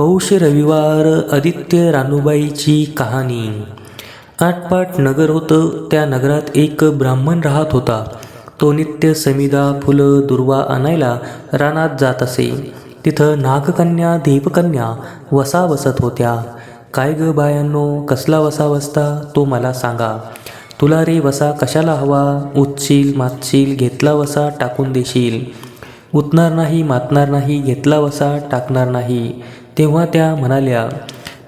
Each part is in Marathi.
पौष रविवार आदित्य रानूबाईची कहाणी. आटपाट नगर होतं त्या नगरात एक ब्राह्मण राहत होता. तो नित्य समिदा फुलं दुर्वा आणायला रानात जात असे. तिथं नागकन्या देवकन्या वसा वसत होत्या. काय ग बायांनो कसला वसा वसता तो मला सांगा. तुला रे वसा कशाला हवा? उचशील मातशील घेतला वसा टाकून देशील. उतणार नाही मातणार नाही घेतला वसा टाकणार नाही. तेव्हा त्या म्हणाल्या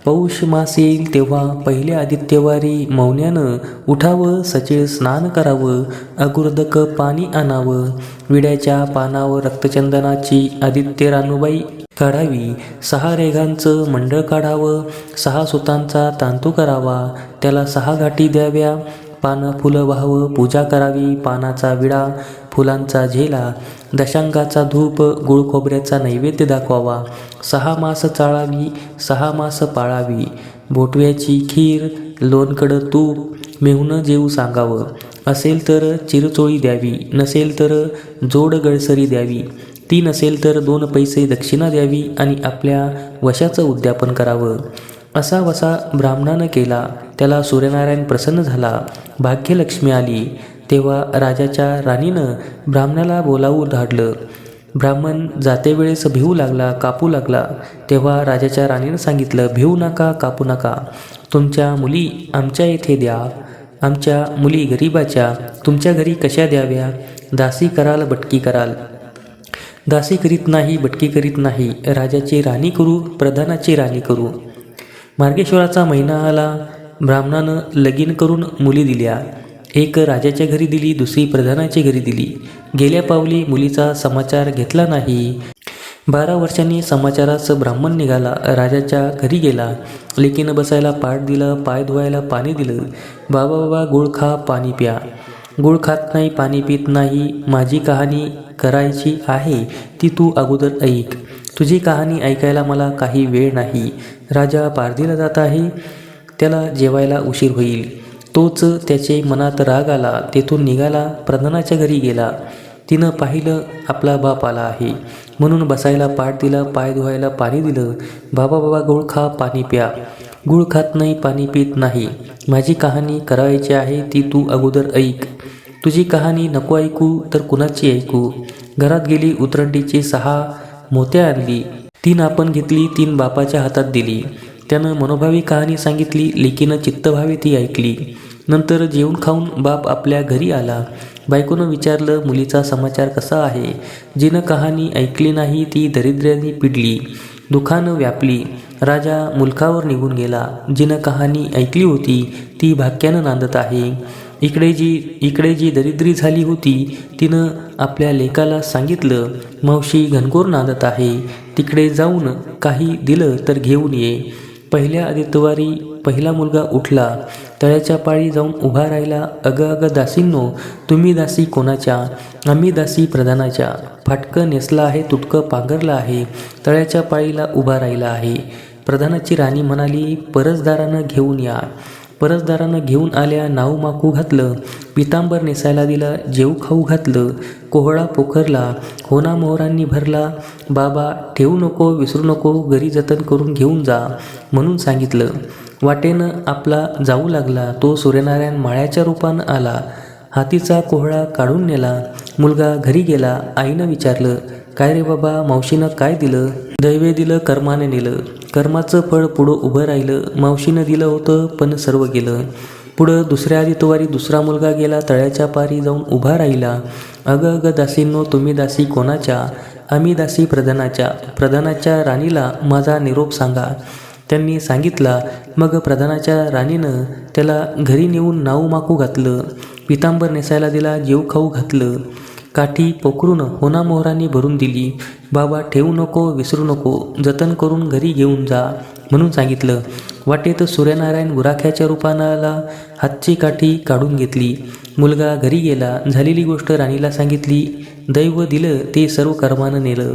पौष मास येईल तेव्हा पहिल्या आदित्यवारी मौन्यानं उठावं सचिळ स्नान करावं अगुर्दक पाणी आणावं विड्याच्या पानावर रक्तचंदनाची आदित्य रानूबाई काढावी सहा रेघांचं मंडळ काढावं सहा सुतांचा तांतू करावा त्याला सहा गाठी द्याव्या पानं फुलं व्हावं पूजा करावी पानाचा विडा फुलांचा झेला दशांगाचा धूप गुळ खोबऱ्याचा नैवेद्य दाखवावा. सहा मास चाळावी सहा मास पाळावी. बोटव्याची खीर लोणकडं तूप मेहून जेऊ सांगावं. असेल तर चिरचोळी द्यावी नसेल तर जोड गळसरी द्यावी. ती नसेल तर दोन पैसे दक्षिणा द्यावी आणि आपल्या वशाचं उद्यापन करावं. असा वसा ब्राह्मणानं केला. त्याला सूर्यनारायण प्रसन्न झाला. भाग्यलक्ष्मी आली. तेव्हा राजाच्या राणीनं ब्राह्मणाला बोलावून धाडलं. ब्राह्मण जाते वेळेस भिवू लागला कापू लागला. तेव्हा राजाच्या राणीनं सांगितलं भिवू नका कापू नका. तुमच्या मुली आमच्या येथे द्या. आमच्या मुली गरिबाच्या. तुमच्या घरी कशा द्याव्या? दासी कराल बटकी कराल. दासी करीत नाही बटकी करीत नाही. राजाची राणी करू प्रधानाची राणी करू. मार्गेश्वराचा महिना आला. ब्राह्मणानं लगीन करून मुली दिल्या. एक राजाच्या घरी दिली दुसरी प्रधानाच्या घरी दिली. गेल्या पावली मुलीचा समाचार घेतला नाही. बारा वर्षांनी समाचारास ब्राह्मण निघाला राजाच्या घरी गेला. लेकीनं बसायला पाठ दिलं पाय धुवायला पाणी दिलं. बाबा बाबा गुळ खा पाणी प्या. गुळ खात नाही पाणी पित नाही. माझी कहाणी करायची आहे ती तू अगोदर ऐक. तुझी कहाणी ऐकायला मला काही वेळ नाही. राजा पारधीला जात आहे त्याला जेवायला उशीर होईल. तोच त्याचे मनात राग आला तेथून निघाला प्रधानाच्या घरी गेला. तिनं पाहिलं आपला बाप आला आहे. म्हणून बसायला पाठ दिला पाय धुवायला पाणी दिलं. बाबा बाबा गुळ खा पाणी प्या. गुळ खात नाही पाणी पित नाही. माझी कहाणी करायची आहे ती तू अगोदर ऐक. तुझी कहाणी नको ऐकू तर कुणाची ऐकू? घरात गेली उतरंडीची सहा मोत्या आणली. तीन आपण घेतली तीन बापाच्या हातात दिली. त्यानं मनोभावी कहाणी सांगितली लेकीनं चित्तभावे ती ऐकली. नंतर जेवण खाऊन बाप आपल्या घरी आला. बायकोनं विचारलं मुलीचा समाचार कसा आहे? जिनं कहाणी ऐकली नाही ती दरिद्र्याने पिडली दुखानं व्यापली. राजा मुलखावर निघून गेला. जिनं कहाणी ऐकली होती ती भाक्यानं नांदत आहे. इकडे जी इकडे जी दरिद्री झाली होती तिनं आपल्या लेकाला सांगितलं मावशी घनघोर नांदत आहे. तिकडे जाऊन काही दिलं तर घेऊन ये. पहिल्या आदित्यवारी पहिला मुलगा उठला तळ्याच्या पाळी जाऊन उभा राहिला अगं अगं दासींनो तुम्ही दासी कोणाच्या? आम्ही दासी प्रधानाच्या. फाटकं नेसलं आहे तुटकं पांघरलं आहे तळ्याच्या पाळीला उभा राहिला आहे. प्रधानाची राणी म्हणाली परसदारानं घेऊन या. परसदारानं घेऊन आल्या नाऊ माकू घातलं पितांबर नेसायला दिला जेऊ खाऊ घातलं कोहळा पोखरला होना मोहरांनी भरला बाबा ठेवू नको विसरू नको घरी जतन करून घेऊन जा म्हणून सांगितलं. वाटेनं आपला जाऊ लागला तो सूर्यनारायण माळ्याच्या रूपानं आला. हातीचा कोहळा काढून नेला. मुलगा घरी गेला आईनं विचारलं काय रे बाबा मावशीनं काय दिलं? दैवे दिलं कर्माने नेलं. कर्माचं फळ पुढं उभं राहिलं मावशीनं दिलं होतं पण सर्व गेलं. पुढं दुसऱ्या आदितवारी दुसरा मुलगा गेला तळ्याच्या पारी जाऊन उभा राहिला. अगं अगं दासींनो तुम्ही दासी कोणाच्या? आम्ही दासी प्रधानाच्या. प्रधानाच्या राणीला माझा निरोप सांगा. त्यांनी सांगितला मग प्रधानाच्या राणीनं त्याला घरी नेऊन नाऊ माकू घातलं. पितांबर नेसायला दिला जेव खाऊ घातलं. काठी पोखरून होनामोहरांनी भरून दिली. बाबा ठेवू नको विसरू नको जतन करून घरी घेऊन जा म्हणून सांगितलं. वाटेत सूर्यनारायण गुराख्याच्या रूपानाला हातची काठी काढून घेतली. मुलगा घरी गेला. झालेली गोष्ट राणीला सांगितली. दैव दिलं ते सर्व कर्मानं नेलं.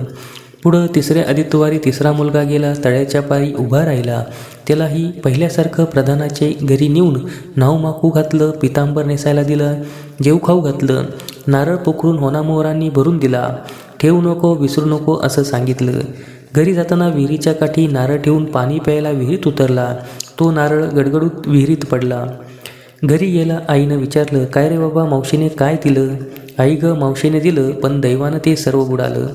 पुढं तिसऱ्या आदित्यवारी तिसरा मुलगा गेला तळ्याच्या पारी उभा राहिला. त्यालाही पहिल्यासारखं प्रधानाचे घरी नेऊन नाव माकू घातलं पितांबर नेसायला दिलं जेव खाऊ घातलं नारळ पोखरून होनामोहरांनी भरून दिला. ठेवू नको विसरू नको असं सांगितलं. घरी जाताना विहिरीच्या काठी नारळ ठेवून पाणी प्यायला विहिरीत उतरला. तो नारळ गडगडूत विहिरीत पडला. घरी गेला आईनं विचारलं काय रे बाबा मावशीने काय दिलं? आई ग मावशीने दिलं पण दैवानं ते सर्व बुडालं.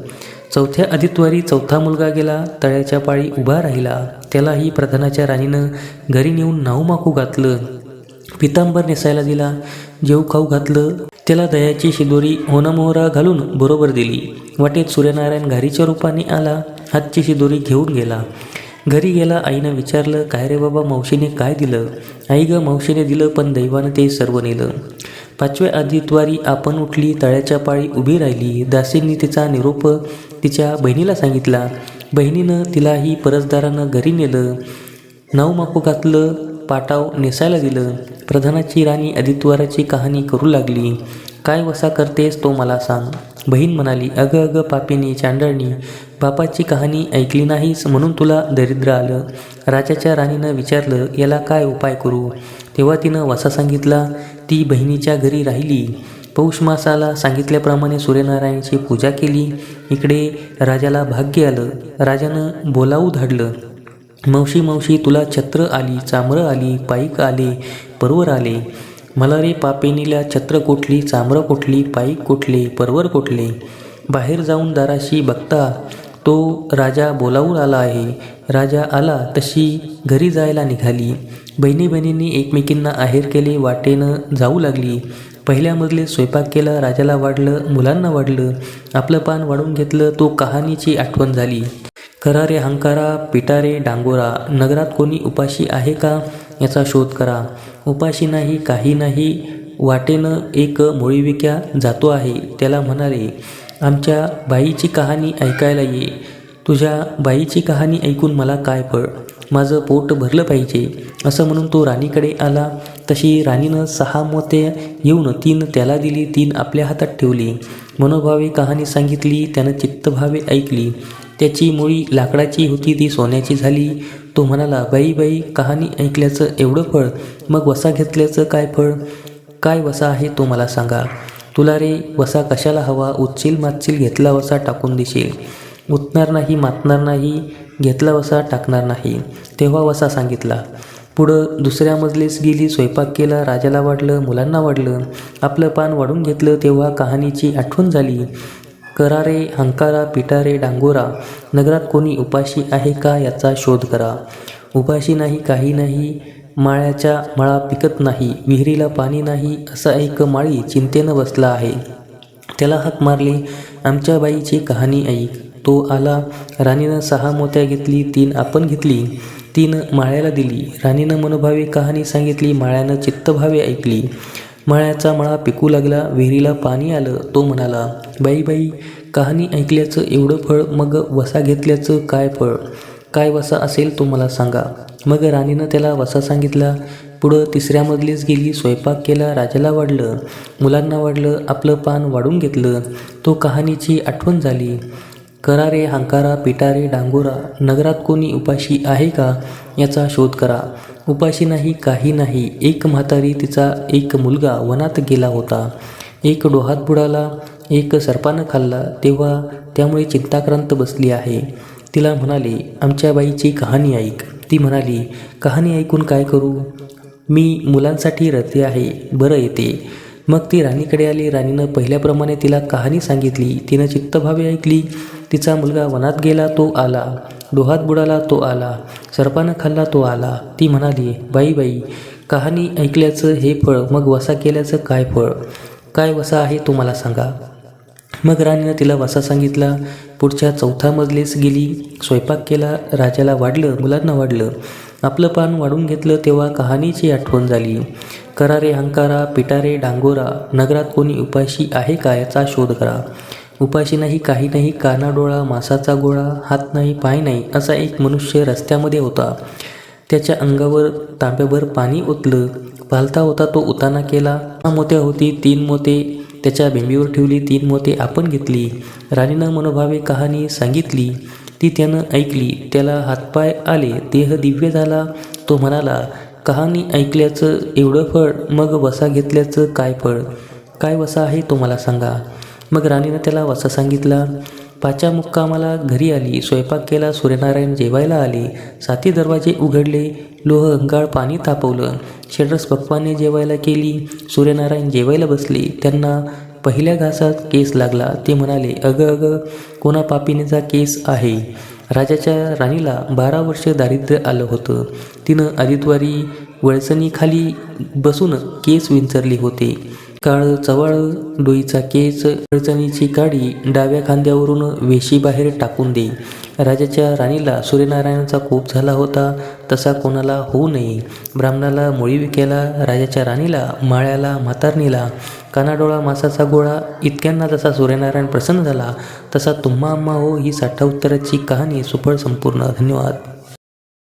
चौथ्या आदित्वारी चौथा मुलगा गेला तळ्याच्या पाळी उभा राहिला. त्यालाही प्रधानाच्या राणीनं घरी नेऊन नावमाकू घातलं. पितांबर नेसायला दिला. जेऊ खाऊ घातलं. त्याला दयाची शिदोरी होनामोहरा घालून बरोबर दिली. वाटेत सूर्यनारायण घारीच्या रूपाने आला. हातची शिदोरी घेऊन गेला. घरी गेला आईनं विचारलं काय रे बाबा मावशीने काय दिलं? आई ग मावशीने दिलं पण दैवानं ते सर्व नेलं. पाचव्या आदित्वारी आपण उठली तळ्याच्या पाळी उभी राहिली. दासींनी तिचा निरोप तिच्या बहिणीला सांगितला. बहिणीनं तिलाही परसदारानं घरी नेलं. नाव माकू घातलं पाटाव नेसायला दिलं. प्रधानाची राणी आदित्यवाराची कहाणी करू लागली. काय वसा करतेस तो मला सांग. बहीण म्हणाली अगं अगं पापिनी चांडळणी बापाची कहाणी ऐकली नाहीस म्हणून तुला दरिद्र आलं. राजाच्या राणीनं विचारलं याला काय उपाय करू? तेव्हा तिनं वसा सांगितला ती बहिणीच्या घरी राहिली. पौष मासाला सांगितल्याप्रमाणे सूर्यनारायणची पूजा केली. इकडे राजाला भाग्य आलं. राजानं बोलावू धाडलं. मावशी मावशी तुला छत्र आली चामरं आली पाईक आले परवर आले. मला रे पापेनीला छत्र कोठली चांबर कोठली पाईक कोठले परवर कोठले? बाहेर जाऊन दाराशी बघता तो राजा बोलावून आला आहे. राजा आला तशी घरी जायला निघाली. बहिणी बहिणींनी एकमेकींना आहेर केले वाटेनं जाऊ लागली. पहिल्या मजले स्वयंपाक केला राजाला वाढलं मुलांना वाढलं. आपलं पान वाढून घेतलं तो कहाणीची आठवण झाली. करारे हंकारा पिटारे डांगोरा नगरात कोणी उपाशी आहे का? याचा शोध करा. उपाशी नाही काही नाही वाटेनं एक मोळीविक्या जातो आहे. त्याला म्हणाले आमच्या बाईची कहाणी ऐकायला ये. तुझ्या बाईची कहाणी ऐकून मला काय पळ माझं पोट भरलं पाहिजे. असं म्हणून तो राणीकडे आला. तशी राणीनं सहा मते येऊन तीन त्याला दिली तीन आपल्या हातात ठेवली. मनोभावे कहाणी सांगितली त्यानं चित्तभावे ऐकली. त्याची मुळी लाकडाची होती ती सोन्याची झाली. तो म्हणाला बाई बाई कहाणी ऐकल्याचं एवढं फळ मग वसा घेतल्याचं काय फळ? काय वसा आहे तो मला सांगा. तुला रे वसा कशाला हवा? उच्चील मातशील घेतला वसा टाकून देशील. उतणार नाही मातणार नाही घेतला वसा टाकणार नाही. तेव्हा वसा सांगितला पुढं दुसऱ्या मजलीस गेली स्वयंपाक केला राजाला वाढलं मुलांना वाढलं. आपलं पान वाढून घेतलं तेव्हा कहाणीची आठवण झाली. करारे हंकारा पिटारे डांगोरा नगरात कोणी उपाशी आहे का याचा शोध करा. उपाशी नाही काही नाही माळ्याच्या मळा पिकत नाही विहिरीला पाणी नाही असा एक माळी चिंतेनं बसला आहे. त्याला हाक मारले आमच्या बाईची कहाणी ऐक. तो आला राणीनं सहा मोत्या घेतली तीन आपण घेतली तीन माळ्याला दिली. राणीनं मनोभावे कहाणी सांगितली माळ्यानं चित्तभावे ऐकली. मळ्याचा मळा पिकू लागला विहिरीला पाणी आलं तो म्हणाला बाई बाई कहाणी ऐकल्याचं एवढं फळ मग वसा घेतल्याचं काय फळ? काय वसा असेल तो मला सांगा. मग राणीनं त्याला वसा सांगितला पुढं तिसऱ्या मजलीस गेली स्वयंपाक केला राजाला वाढलं मुलांना वाढलं आपलं पान वाढून घेतलं तो कहाणीची आठवण झाली. करारे हंकारा पिटारे डांगोरा नगरात कोणी उपाशी आहे का? याचा शोध करा. उपाशी नाही काही नाही. एक म्हातारी तिचा एक मुलगा वनात गेला होता. एक डोहात बुडाला एक सर्पानं खाल्ला तेव्हा त्यामुळे चिंताक्रांत बसली आहे. तिला म्हणाले आमच्या बाईची कहाणी ऐक. ती म्हणाली कहाणी ऐकून काय करू? मी मुलांसाठी रते आहे बरं येते. मग ती राणीकडे आली. राणीनं पहिल्याप्रमाणे तिला कहाणी सांगितली. तिनं चित्तभावे ऐकली. तिचा मुलगा वनात गेला तो आला. डोहात बुडाला तो आला सर्पानं खाल्ला तो आला. ती म्हणाली बाई बाई कहाणी ऐकल्याचं हे फळ मग वसा केल्याचं काय फळ? काय वसा आहे तो मला सांगा. मग राणीनं तिला वसा सांगितला. पुढच्या चौथा मजलेस गेली. स्वयंपाक केला राजाला वाढलं मुलांना वाढलं. आपलं पान वाढून घेतलं तेव्हा कहाणीची आठवण झाली. करारे हंकारा पिटारे डांगोरा नगरात कोणी उपाशी आहे का याचा शोध करा. उपाशी नाही काही नाही काना डोळा मासाचा गोळा हात नाही पाय नाही असा एक मनुष्य रस्त्यामध्ये होता. त्याच्या अंगावर तांब्याभर पाणी ओतलं. पालता होता तो उताना केला. मोत्या होती तीन मोते. त्याच्या बेंबीवर ठेवली तीन मोते आपण घेतली. राणीनं मनोभावे कहाणी सांगितली. ती त्यानं ऐकली. त्याला हातपाय आले. देह दिव्य झाला. तो म्हणाला कहाणी ऐकल्याचं एवढं फळ मग वसा घेतल्याचं काय फळ? काय वसा आहे तो मला सांगा. मग राणीनं त्याला वाचा सांगितला पाच्या मुक्कामाला घरी आली स्वयंपाक केला सूर्यनारायण जेवायला आले साती दरवाजे उघडले लोह अंगाळ पाणी तापवलं शेडरस पप्पाने जेवायला केली सूर्यनारायण जेवायला बसले त्यांना पहिल्या घासात केस लागला ते म्हणाले अगं अगं कोणा पापिनीचा केस आहे? राजाच्या राणीला बारा वर्ष दारिद्र्य आलं होतं. तिनं आदितवारी वळसणीखाली बसून केस विंचरले होते. काळ चवळ डोईचा केस अडचणीची काडी डाव्या खांद्यावरून वेशी बाहेर टाकून दे. राजाच्या राणीला सूर्यनारायणाचा कोप झाला होता तसा कोणाला होऊ नये. ब्राह्मणाला मोळी विकेला राजाच्या राणीला माळ्याला म्हातारणीला. कानाडोळा मासाचा गोळा इतक्यांना जसा सूर्यनारायण प्रसन्न झाला तसा तुम्हा अम्मा हो ही साठा उत्तराची कहाणी सुफळ संपूर्ण. धन्यवाद.